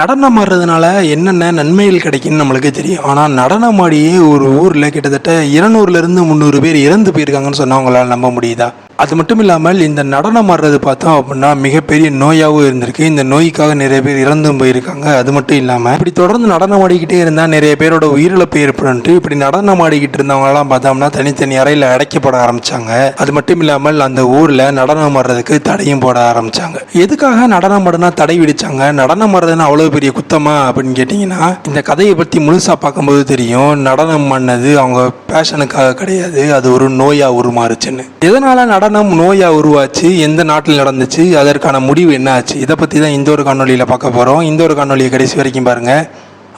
நடனம் ஆடுறதுனால என்னென்ன நன்மைகள் கிடைக்குன்னு நம்மளுக்கு தெரியும். ஆனால் நடனம் ஆடியே ஒரு ஊரில் கிட்டத்தட்ட இருநூறுலேருந்து முந்நூறு பேர் இறந்து போயிருக்காங்கன்னு சொன்னால் உங்களால் நம்ப முடியுதா? அது மட்டும் இல்லாமல் இந்த நடனம் ஆடுறது பார்த்தோம் அப்படின்னா மிகப்பெரிய நோயாகவும் இருந்திருக்கு. இந்த நோய்க்காக நிறைய பேர் இறந்தும் போயிருக்காங்க. அது மட்டும் இல்லாமல் இப்படி தொடர்ந்து நடனம் ஆடிக்கிட்டே இருந்தால் நிறைய பேரோட உயிரிழப்பு ஏற்படும்ட்டு இப்படி நடனம் ஆடிக்கிட்டு இருந்தவங்கலாம் பார்த்தோம்னா தனித்தனி அறையில் அடைக்கப்பட ஆரம்பிச்சாங்க. அது மட்டும் இல்லாமல் அந்த ஊரில் நடனம் ஆடுறதுக்கு தடையும் போட ஆரம்பிச்சாங்க. எதுக்காக நடனம் ஆடுனா தடை விடிச்சாங்க நடனம் ஆடுறதுன்னு அவ்வளோ பெரிய குத்தமா அப்படின்னு கேட்டிங்கன்னா இந்த கதையை பற்றி முழுசாக பார்க்கும்போது தெரியும். நடனம் பண்ணது அவங்க பேஷனுக்காக கிடையாது. அது ஒரு நோயாக உருமாறுச்சுன்னு. எதனால் நடனம் நோயாக உருவாச்சு? எந்த நாட்டில் நடந்துச்சு? அதற்கான முடிவு என்ன ஆச்சு இதை பற்றி தான் இந்த ஒரு காணொலியில் பார்க்க போகிறோம் இந்த ஒரு காணொலியை கடைசி வரைக்கும் பாருங்கள்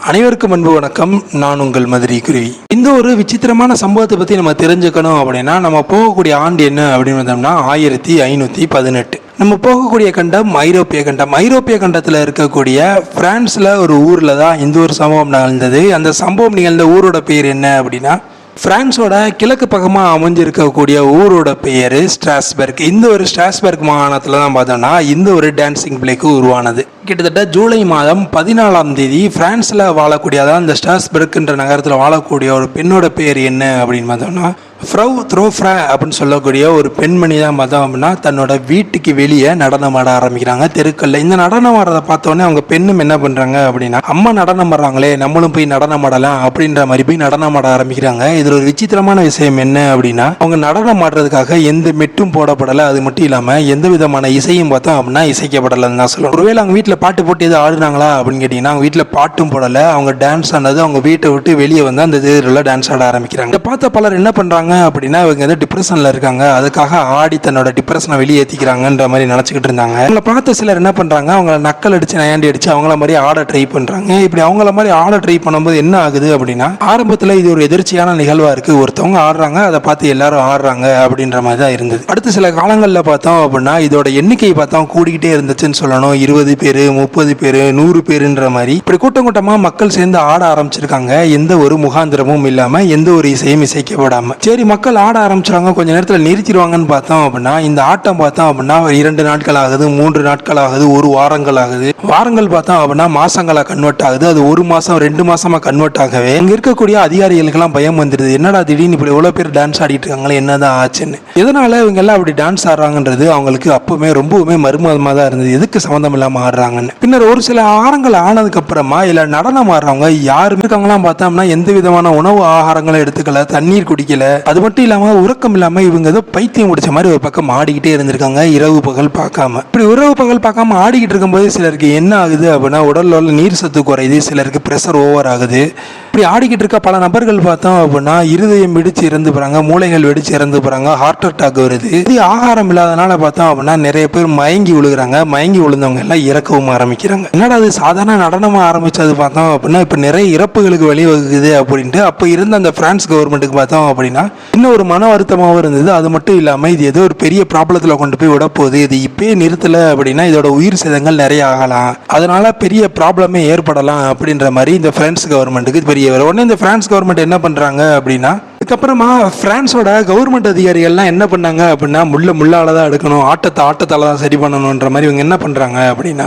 அனைவருக்கும் அன்பு வணக்கம். நான் உங்கள் மதுரை குருவி. இந்த ஒரு விசித்திரமான சம்பவத்தை பற்றி நம்ம தெரிஞ்சுக்கணும் அப்படின்னா நம்ம போகக்கூடிய ஆண்டு என்ன அப்படின்னு வந்தோம்னா ஆயிரத்தி ஐநூற்றி பதினெட்டு. நம்ம போகக்கூடிய கண்டம் ஐரோப்பிய கண்டம். ஐரோப்பிய கண்டத்தில் இருக்கக்கூடிய பிரான்ஸில் ஒரு ஊரில் தான் இந்த ஒரு சம்பவம் நிகழ்ந்தது அந்த சம்பவம் நிகழ்ந்த ஊரோட பேர் என்ன அப்படின்னா பிரான்ஸோட கிழக்கு பக்கமாக அமைஞ்சிருக்கக்கூடிய ஊரோட பெயர் ஸ்ட்ராஸ்பர்க். இந்த ஒரு ஸ்ட்ராஸ்பர்க் மாகாணத்தில் தான் பார்த்தோம்னா இந்த ஒரு டான்சிங் பிளேக்கு உருவானது. கிட்டத்தட்ட ஜூலை மாதம் பதினாலாம் தேதி பிரான்ஸில் வாழக்கூடியதான் இந்த ஸ்ட்ராஸ்பர்க்ன்ற நகரத்தில் வாழக்கூடிய ஒரு பெண்ணோட பேர் என்ன அப்படின்னு பார்த்தோம்னா ஃப்ரவ் த்ரோஃப்ரா அப்படின்னு சொல்லக்கூடிய ஒரு பெண்மணி தான் பார்த்தோம் அப்படின்னா தன்னோட வீட்டுக்கு வெளியே நடனம் ஆட ஆரம்பிக்கிறாங்க தெருக்கல்ல இந்த நடனம் ஆடுறத பார்த்தோன்னே அவங்க பெண்ணும் என்ன பண்ணுறாங்க அப்படின்னா அம்மா நடனம் ஆடுறாங்களே நம்மளும் போய் நடனம் ஆடலாம் அப்படின்ற மாதிரி போய் நடனம் ஆட ஆரம்பிக்கிறாங்க. இதில் ஒரு விசித்திரமான விஷயம் என்ன அப்படின்னா அவங்க நடனம் ஆடுறதுக்காக எந்த மெட்டும் போடப்படலை. அது மட்டும் இல்லாமல் எந்த விதமான இசையும் பார்த்தோம் அப்படின்னா இசைக்கப்படலைன்னு தான் சொல்லணும் ஒருவேளை அவங்க வீட்டில் பாட்டு போட்டு எதுவும் ஆடுனாங்களா அப்படின்னு கேட்டிங்கன்னா அவங்க வீட்டில் பாட்டும் போடலை. அவங்க டான்ஸ் ஆனது அவங்க வீட்டை விட்டு வெளியே வந்து அந்த தேரில் டான்ஸ் ஆட ஆரம்பிக்கிறாங்க. இதை பார்த்த பலர் என்ன பண்ணுறாங்க அப்படின்னா இவங்க வந்து டிப்ரெஷனில் இருக்காங்க. அதுக்காக ஆடி தன்னோட டிப்ரெஷனை வெளியேற்றிக்கிறாங்கன்ற மாதிரி நினச்சிக்கிட்டு இருந்தாங்க. அவங்கள பார்த்த சிலர் என்ன பண்ணுறாங்க அவங்கள நக்கல் அடிச்சு நயாண்டி அடிச்சு அவங்கள மாதிரி ஆட ட்ரை பண்ணுறாங்க இப்படி அவங்கள மாதிரி ஆட ட்ரை பண்ணும்போது என்ன ஆகுது அப்படின்னா ஆரம்பத்தில் இது ஒரு எதிர்ச்சியான நிகழ்வாக இருக்குது ஒருத்தவங்க ஆடுறாங்க அதை பார்த்து எல்லாரும் ஆடுறாங்க அப்படின்ற மாதிரி தான் இருந்தது. அடுத்த சில காலங்களில் பார்த்தோம் அப்படின்னா இதோட எண்ணிக்கை பார்த்தோம் கூடிக்கிட்டே இருந்துச்சுன்னு சொல்லணும். இருபது பேர் முப்பது பேர் நூறு பேருன்ற மாதிரி. இப்படி கூட்டம் கூட்டமாக மக்கள் சேர்ந்து ஆட ஆரம்பிச்சிருக்காங்க. எந்த ஒரு முகாந்திரமும் இல்லாமல் எந்த ஒரு இசையும் இசைக்கப்படாமல் சரி மக்கள் ஆட ஆரம்பிச்சிருவாங்க கொஞ்சம் நேரத்தில் நிறுத்திடுவாங்கன்னு பார்த்தோம் அப்படின்னா இந்த ஆட்டம் பார்த்தோம் அப்படின்னா இரண்டு நாட்கள் ஆகுது மூன்று நாட்கள் ஆகுது ஒரு வாரங்கள் ஆகுது வாரங்கள் பார்த்தோம் அப்படின்னா மாசங்களா கன்வெர்ட் ஆகுது. அது ஒரு மாசம் ரெண்டு மாசமா கன்வெர்ட் ஆகவே இங்க இருக்கக்கூடிய அதிகாரிகளுக்கெல்லாம் பயம் வந்துடுது. என்னடா திடீர்னு இப்படி எவ்வளவு பேர் டான்ஸ் ஆடிட்டு இருக்காங்களே என்னதான் ஆச்சுன்னு. எதனால இவங்க எல்லாம் அப்படி டான்ஸ் ஆடுறாங்கன்றது அவங்களுக்கு அப்பவுமே ரொம்பவுமே மர்மமா தான் இருந்தது. எதுக்கு சம்மந்தம் இல்லாம ஆடுறாங்கன்னு. பின்னர் ஒரு சில ஆரங்கள் ஆனதுக்கு அப்புறமா இல்ல நடனம் ஆடுறவங்க யாருமே இருக்கவங்களாம் பார்த்தோம்னா எந்த விதமான உணவு ஆகாரங்களும் எடுத்துக்கல தண்ணீர் குடிக்கல அது மட்டும் இல்லாமல் உறக்கம் இல்லாமல் இவங்க ஏதோ பைத்தியம் முடிச்ச மாதிரி ஒரு பக்கம் ஆடிக்கிட்டே இருந்திருக்காங்க. இரவு பகல் பார்க்காம. இப்படி இரவு பகல் பார்க்காம ஆடிக்கிட்டு இருக்கும்போது சிலருக்கு என்ன ஆகுது அப்படின்னா உடல்ல உள்ள நீர் சத்து குறையுது சிலருக்கு ப்ரெஷர் ஓவர் ஆகுது. இப்படி ஆடிக்கிட்டு இருக்க பல நபர்கள் பார்த்தோம் அப்படின்னா இருதயம் வெடிச்சு இறந்து போகிறாங்க மூளைகள் வெடிச்சு இறந்து போகிறாங்க ஹார்ட் அட்டாக் வருது. இது ஆகாரம் இல்லாதனால பார்த்தோம் அப்படின்னா நிறைய பேர் மயங்கி விழுகிறாங்க. மயங்கி விழுந்தவங்க எல்லாம் இறக்கவும் ஆரம்பிக்கிறாங்க. என்னடா அது சாதாரண நடனமாக ஆரம்பித்தது பார்த்தோம் அப்படின்னா இப்போ நிறைய இறப்புகளுக்கு வழிவகுக்குது அப்படின்ட்டு அப்போ இருந்த அந்த பிரான்ஸ் கவர்மெண்ட்டுக்கு பார்த்தோம் அப்படின்னா இன்னும் ஒரு மன வருத்தமாகவும் இருந்தது. அது மட்டும் இல்லாமல் இது ஏதோ ஒரு பெரிய ப்ராப்ளத்தில் கொண்டு போய் விட போகுது இது இப்பயே நிறுத்தலை அப்படின்னா இதோட உயிர் சேதங்கள் நிறைய ஆகலாம். அதனால பெரிய ப்ராப்ளமே ஏற்படலாம் அப்படின்ற மாதிரி இந்த பிரான்ஸ் கவர்மெண்ட்டுக்கு பெரிய உடனே இந்த பிரான்ஸ் கவர்மெண்ட் என்ன பண்ணுறாங்க அப்படின்னா அதுக்கப்புறமா ஃப்ரான்ஸோட கவர்மெண்ட் அதிகாரிகள்லாம் என்ன பண்ணாங்க அப்படின்னா முள்ள முள்ளால தான் எடுக்கணும் ஆட்டத்தை ஆட்டத்தால தான் சரி பண்ணணுன்ற மாதிரி இவங்க என்ன பண்ணுறாங்க அப்படின்னா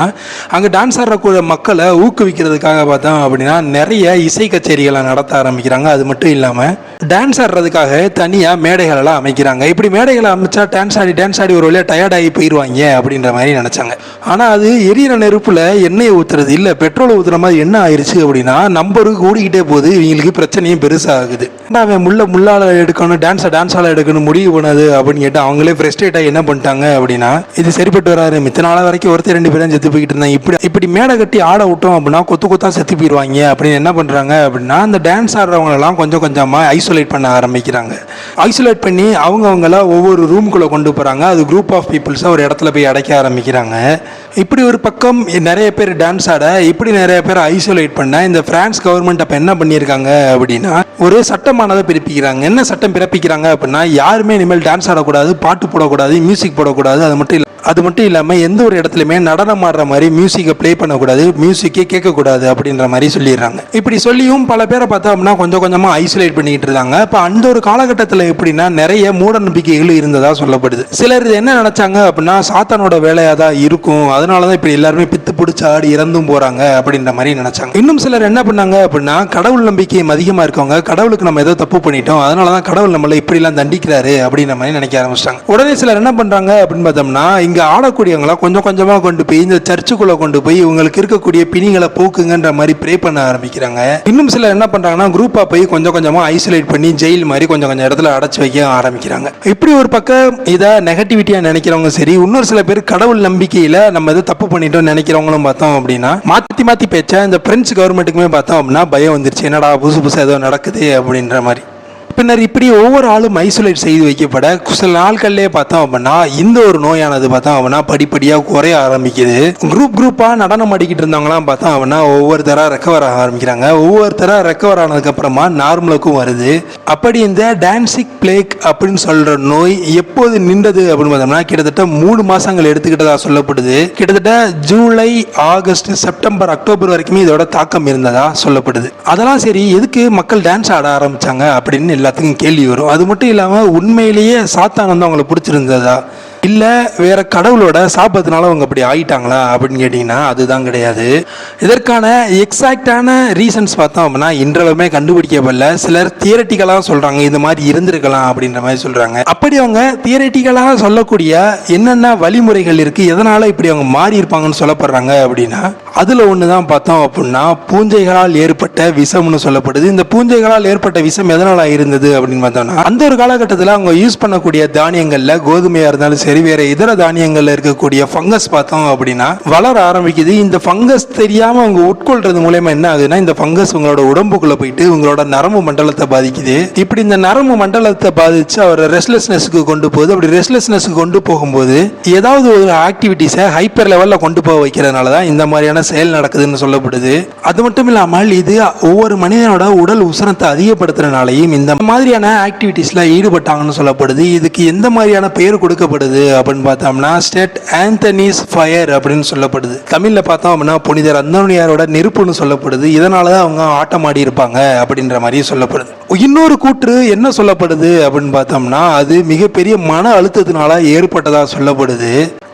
அங்கே டான்ஸ் ஆடுறக்கூடிய மக்களை ஊக்குவிக்கிறதுக்காக பார்த்தோம் அப்படின்னா நிறைய இசை கச்சேரிகளை நடத்த ஆரம்பிக்கிறாங்க. அது மட்டும் இல்லாமல் டான்ஸ் ஆடுறதுக்காக தனியாக மேடைகளெல்லாம் அமைக்கிறாங்க. இப்படி மேடைகளை அமைச்சா டான்ஸ் ஆடி டான்ஸ் ஆடி ஒரு வழியாக டயர்ட் ஆகி போயிடுவாங்க அப்படின்ற மாதிரி நினச்சாங்க. ஆனால் அது எரியிற நெருப்பில் எண்ணெயை ஊற்றுறது இல்லை பெட்ரோல் ஊற்றுற மாதிரி என்ன ஆயிடுச்சு அப்படின்னா நம்பருக்கு கூடிக்கிட்டே போகுது. இவங்களுக்கு பிரச்சனையும் பெருசாகுது. அவன் முள்ள முள்ளால் எடுக்கணும் டான்ஸை டான்ஸால் எடுக்கணும் முடிவு பண்ணது அப்படின்னு கேட்டு அவங்களே ஃப்ரெஸ்ட்ரேட் என்ன பண்ணிட்டாங்க அப்படின்னா இது சரிப்பட்டு வராது. மித்த நாளாக வரைக்கும் ஒருத்தர் ரெண்டு பேரும் செத்து போய்கிட்டு இருந்தாங்க. இப்படி இப்படி மேடை கட்டி ஆட விட்டோம் அப்படின்னா கொத்து கொத்தா செத்து போயிடுவாங்க அப்படின்னு என்ன பண்ணுறாங்க அப்படின்னா அந்த டான்ஸ் ஆடுறவங்களெல்லாம் கொஞ்சம் கொஞ்சமாக ஐசோலேட் பண்ண ஆரம்பிக்கிறாங்க. ஐசோலேட் பண்ணி அவங்கவுங்கள ஒவ்வொரு ரூம்குள்ளே கொண்டு போகிறாங்க அது குரூப் ஆஃப் பீப்புள்ஸாக ஒரு இடத்துல போய் அடைக்க ஆரம்பிக்கிறாங்க. இப்படி ஒரு பக்கம் நிறைய பேர் டான்ஸ் ஆட இப்படி நிறைய பேர் ஐசோலேட் பண்ண இந்த பிரான்ஸ் கவர்மெண்ட் அப்போ என்ன பண்ணியிருக்காங்க அப்படின்னா ஒரு சட்டமானதை பிறப்பிக்கிறாங்க. என்ன சட்டம் பிறப்பிக்கிறாங்க அப்படின்னா யாருமே இனிமேல் டான்ஸ் ஆடக்கூடாது பாட்டு போடக்கூடாது மியூசிக் போடக்கூடாது அது மட்டும் இல்லை அது மட்டும் இல்லாமல் எந்த ஒரு இடத்துலையுமே நடனம் ஆடுற மாதிரி மியூசிக்கை ப்ளே பண்ணக்கூடாது மியூசிக்கே கேட்கக்கூடாது அப்படின்ற மாதிரி சொல்லிடுறாங்க. இப்படி சொல்லியும் பல பேரை பார்த்தா அப்படின்னா கொஞ்சம் கொஞ்சமாக ஐசோலேட் பண்ணிக்கிட்டு இருந்தாங்க இப்போ அந்த ஒரு காலகட்டத்தில் எப்படின்னா நிறைய மூட நம்பிக்கைகள் இருந்ததாக சொல்லப்படுது. சிலர் என்ன நினச்சாங்க அப்படின்னா சாத்தானோட வேலையாக தான் இருக்கும் அதனால தான் இப்படி எல்லாருமே பித்து பிடிச்சி ஆடி இறந்தும் போறாங்க அப்படின்ற மாதிரி நினைச்சாங்க. இன்னும் சிலர் என்ன பண்ணாங்க அப்படின்னா கடவுள் நம்பிக்கை அதிகமாக இருக்கவங்க கடவுளுக்கு நம்ம ஏதோ தப்பு பண்ணிட்டோம் அதனால தான் கடவுள் நம்மளை இப்படிலாம் தண்டிக்கிறாரு அப்படின்ற மாதிரி நினைக்க ஆரம்பிச்சிட்டாங்க. உடனே சிலர் என்ன பண்றாங்க அப்படின்னு பார்த்தோம்னா இங்க ஆடக்கூடியவங்கள கொஞ்சம் கொஞ்சமா கொண்டு போய் இந்த சர்ச்சுக்குள்ள கொண்டு போய் இவங்களுக்கு இருக்கக்கூடிய பிணிகளை போக்குங்கன்ற மாதிரி ப்ரே பண்ண ஆரம்பிக்கிறாங்க. இன்னும் சிலர் என்ன பண்றாங்கன்னா குரூப்பா போய் கொஞ்சம் கொஞ்சமா ஐசோலேட் பண்ணி ஜெயில் மாதிரி கொஞ்சம் கொஞ்சம் இடத்துல அடைச்சு வைக்க ஆரம்பிக்கிறாங்க. இப்படி ஒரு பக்கம் இதை நெகட்டிவிட்டியா நினைக்கிறவங்க சரி இன்னொரு சில பேர் கடவுள் நம்பிக்கையில நம்ம எதோ தப்பு பண்ணிட்டோம் நினைக்கிறவங்களும் பார்த்தோம் அப்படின்னா மாற்றி மாற்றி பேச்ச இந்த பிரெஞ்சு கவர்மெண்ட்டுக்குமே பார்த்தோம் அப்படின்னா பயம் வந்துருச்சு. என்னடா புதுசு புதுசாக ஏதோ நடக்குது அப்படின்ற மாதிரி. பின்னர் இப்படி ஒவ்வொரு ஆளும் ஐசோலேட் செய்து வைக்கப்பட சில நாட்கள்லேயே பார்த்தோம் அப்படின்னா இந்த ஒரு நோயானது பார்த்தோம் அப்படின்னா படிப்படியாக குறைய ஆரம்பிக்குது. குரூப் குரூப்பாக நடனம் ஆடிக்கிட்டு இருந்தவங்களாம் பார்த்தோம் அப்படின்னா ஒவ்வொருத்தராக ரெக்கவர் ஆக ஆரம்பிக்கிறாங்க. ஒவ்வொருத்தராக ரெக்கவர் ஆனதுக்கப்புறமா நார்மலுக்கும் வருது. அப்படி இந்த டான்சிக் பிளேக் அப்படின்னு சொல்கிற நோய் எப்போது நின்றது அப்படின்னு பார்த்தோம்னா கிட்டத்தட்ட மூணு மாதங்கள் எடுத்துக்கிட்டதா சொல்லப்படுது. கிட்டத்தட்ட ஜூலை ஆகஸ்ட் செப்டம்பர் அக்டோபர் வரைக்குமே இதோட தாக்கம் இருந்ததா சொல்லப்படுது. அதெல்லாம் சரி எதுக்கு மக்கள் டான்ஸ் ஆட ஆரம்பிச்சாங்க அப்படின்னு எல்லாத்துக்கும் கேள்வி வரும். அது மட்டும் இல்லாமல் உண்மையிலேயே சாத்தான் வந்து அவங்களை பிடிச்சிருந்ததா? இல்லை வேற கடவுளோட சாபத்தினால அவங்க அப்படி ஆயிட்டாங்களா அப்படின்னு கேட்டிங்கன்னா அதுதான் கிடையாது. இதற்கான எக்ஸாக்டான ரீசன்ஸ் பார்த்தோம் அப்படின்னா இன்றளவுமே கண்டுபிடிக்கப்படல. சிலர் தியரட்டிக்கலாக சொல்கிறாங்க இந்த மாதிரி இருந்திருக்கலாம் அப்படின்ற மாதிரி சொல்கிறாங்க அப்படி அவங்க தியரட்டிக்கலாக சொல்லக்கூடிய என்னென்ன வழிமுறைகள் இருக்குது எதனால் இப்படி அவங்க மாறி இருப்பாங்கன்னு சொல்லப்படுறாங்க அப்படின்னா அதில் ஒன்று தான் பார்த்தோம் அப்படின்னா பூஞ்சைகளால் ஏற்பட்ட விஷம்னு சொல்லப்படுது. இந்த பூஞ்சைகளால் ஏற்பட்ட விஷம் எதனால் இருந்தது அப்படின்னு பார்த்தோம்னா அந்த ஒரு காலகட்டத்தில் அவங்க யூஸ் பண்ணக்கூடிய தானியங்களில் கோதுமையாக இருந்தாலும் சரி வேறு இதர தானியங்களில் இருக்கக்கூடிய ஃபங்கஸ் பார்த்தோம் அப்படின்னா வளர ஆரம்பிக்குது. இந்த ஃபங்கஸ் தெரியாமல் அவங்க உட்கொள்றது மூலயமா என்ன ஆகுதுன்னா இந்த ஃபங்கஸ் உங்களோட உடம்புக்குள்ளே போயிட்டு உங்களோட நரம்பு மண்டலத்தை பாதிக்குது. இப்படி இந்த நரம்பு மண்டலத்தை பாதித்து அவரை ரெஸ்ட்லெஸ்னஸ்க்கு கொண்டு போகுது. அப்படி ரெஸ்ட்லெஸ்னஸ்க்கு கொண்டு போகும்போது ஏதாவது ஒரு ஆக்டிவிட்டிஸை ஹைப்பர் லெவலில் கொண்டு போக வைக்கிறதுனால தான் இந்த மாதிரியான செயல் நடக்குதுன்னு சொல்லப்படுது. அது மட்டும் இல்லாமல் இது ஒவ்வொரு மனிதனோட உடல் உசரத்தை அதிகப்படுத்துறதுனாலையும் இந்த மாதிரியான ஆக்டிவிட்டீஸில் ஈடுபட்டாங்கன்னு சொல்லப்படுது. இதுக்கு எந்த மாதிரியான பெயர் கொடுக்கப்படுது அப்படின்னு பார்த்தோம்னா ஸ்டேட் ஆந்தனிஸ் ஃபயர் அப்படின்னு சொல்லப்படுது. தமிழில் பார்த்தோம் அப்படின்னா புனிதர் அந்தோனியாரோட நெருப்புன்னு சொல்லப்படுது. இதனால தான் அவங்க ஆட்டம் ஆடி இருப்பாங்க அப்படின்ற மாதிரி சொல்லப்படுது. இன்னொரு கூற்று என்ன சொல்லப்படுது அப்படின்னு பார்த்தோம்னா அது மிகப்பெரிய மன அழுத்தத்தினால ஏற்பட்டதாக சொல்லப்படுது.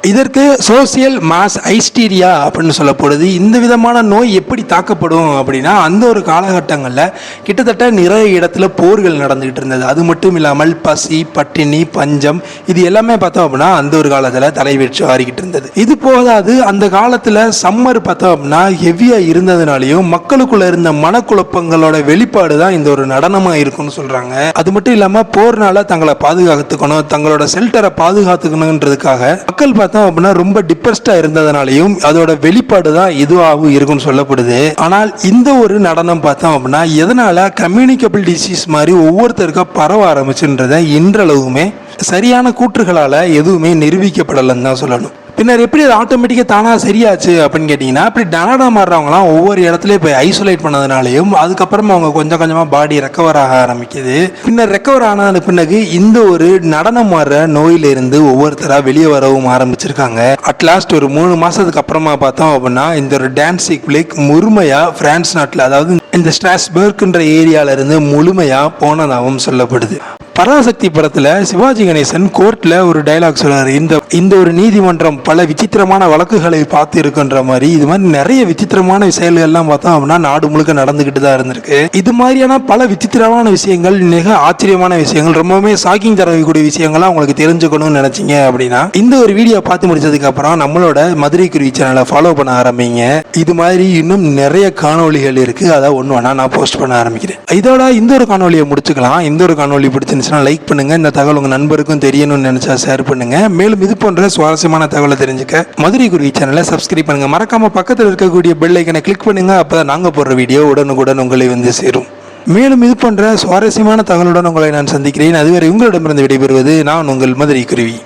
இதற்கு சோசியல் மாஸ் ஐஸ்டீரியா அப்படின்னு சொல்லப்படுது. இந்த விதமான நோய் எப்படி தாக்கப்படும் அப்படின்னா அந்த ஒரு காலகட்டங்களில் கிட்டத்தட்ட நிறைய இடத்துல போர்கள் நடந்துகிட்டு இருந்தது. அது மட்டும் இல்லாமல் பசி பட்டினி பஞ்சம் இது எல்லாமே பார்த்தோம் அப்படின்னா அந்த ஒரு காலத்தில் தலைவீழ்ச்சி ஆறிக்கிட்டு இருந்தது. இது போதாது அந்த காலத்தில் சம்மர் பார்த்தோம் அப்படின்னா ஹெவியாக இருந்ததுனாலையும் மக்களுக்குள்ளே இருந்த மனக்குழப்பங்களோட வெளிப்பாடு தான் இந்த ஒரு நடனமாக இருக்கும்னு சொல்கிறாங்க அது மட்டும் இல்லாமல் போர்னால தங்களை பாதுகாத்துக்கணும் தங்களோட ஷெல்டரை பாதுகாத்துக்கணுன்றதுக்காக மக்கள் பார்த்தோம் அப்படின்னா ரொம்ப டிப்ரெஸ்டா இருந்ததுனாலையும் அதோட வெளிப்பாடு தான் இதுவாகவும் இருக்கும்னு சொல்லப்படுது. ஆனால் இந்த ஒரு நடனம் பார்த்தோம் அப்படின்னா எதனால கம்யூனிகபிள் டிசீஸ் மாதிரி ஒவ்வொருத்தருக்கா பரவ ஆரம்பிச்சுன்றத இன்றளவுமே சரியான கூற்றுகளால எதுவுமே நிரூபிக்கப்படலைன்னு தான் சொல்லணும். பின்னர் எப்படி அது ஆட்டோமேட்டிக்காக தானாக சரியாச்சு அப்படின்னு கேட்டிங்கன்னா இப்படி டனடா மாறுறவங்களாம் ஒவ்வொரு இடத்துலையும் போய் ஐசோலேட் பண்ணதுனாலையும் அதுக்கப்புறமா அவங்க கொஞ்சம் கொஞ்சமாக பாடி ரெக்கவர் ஆக ஆரம்பிக்குது. பின்னர் ரெக்கவர் ஆனது பின்னகு இந்த ஒரு நடனம் மாறுற நோயிலிருந்து ஒவ்வொருத்தராக வெளியே வரவும் ஆரம்பிச்சிருக்காங்க. அட்லாஸ்ட் ஒரு மூணு மாதத்துக்கு அப்புறமா பார்த்தோம் அப்படின்னா இந்த ஒரு டான்ஸ் பிளேக் முழுமையாக ஃப்ரான்ஸ் நாட்டில் அதாவது இந்த ஸ்ட்ராஸ்பர்க்ன்ற ஏரியால இருந்து முழுமையாக போனதாகவும் சொல்லப்படுது. பராசக்தி படத்தில் சிவாஜி கணேசன் கோர்ட்டில் ஒரு டைலாக் சொல்கிறார் இந்த இந்த ஒரு நீதிமன்றம் பல விசித்திரமான வழக்குகளை பார்த்து இருக்குன்ற மாதிரி இது மாதிரி நிறைய விசித்திரமான செயல்கள்லாம் பார்த்தோம் அப்படின்னா நாடு முழுக்க நடந்துக்கிட்டு தான் இருந்திருக்கு. இது மாதிரியான பல விசித்திரமான விஷயங்கள் மிக ஆச்சரியமான விஷயங்கள் ரொம்பவுமே ஷாக்கிங் தரக்கூடிய விஷயங்கள்லாம் உங்களுக்கு தெரிஞ்சுக்கணும்னு நினச்சிங்க அப்படின்னா இந்த ஒரு வீடியோ பார்த்து முடிச்சதுக்கு அப்புறம் நம்மளோட மதுரை குருவி சேனலை ஃபாலோ பண்ண ஆரம்பிங்க. இது மாதிரி இன்னும் நிறைய காணொளிகள் இருக்குது அதை ஒன்று வேணா நான் போஸ்ட் பண்ண ஆரம்பிக்கிறேன். இதோட இந்த ஒரு காணொலியை முடிச்சுக்கலாம். இந்த ஒரு காணொலி பிடிச்சிருந்துச்சுன்னா லைக் பண்ணுங்க. இந்த தகவல் உங்க நண்பருக்கும் தெரியணும்னு நினைச்சா ஷேர் பண்ணுங்க. மேலும் இது போன்ற சுவாரஸ்யமான தகவலை தெரிஞ்சுக்க மதுரை குருவி சேனலை சப்ஸ்கிரைப் பண்ணுங்க. மறக்காம பக்கத்தில் இருக்கக்கூடிய பெல் ஐக்கனை கிளிக் பண்ணுங்க. அப்பதான் நாங்கள் போடுற வீடியோ உடனுக்குடன் உங்களை வந்து சேரும். மேலும் இது போன்ற சுவாரஸ்யமான தகவலுடன் உங்களை நான் சந்திக்கிறேன். அதுவரை உங்களிடமிருந்து விடைபெறுவது நான் உங்கள் மதுரை குருவி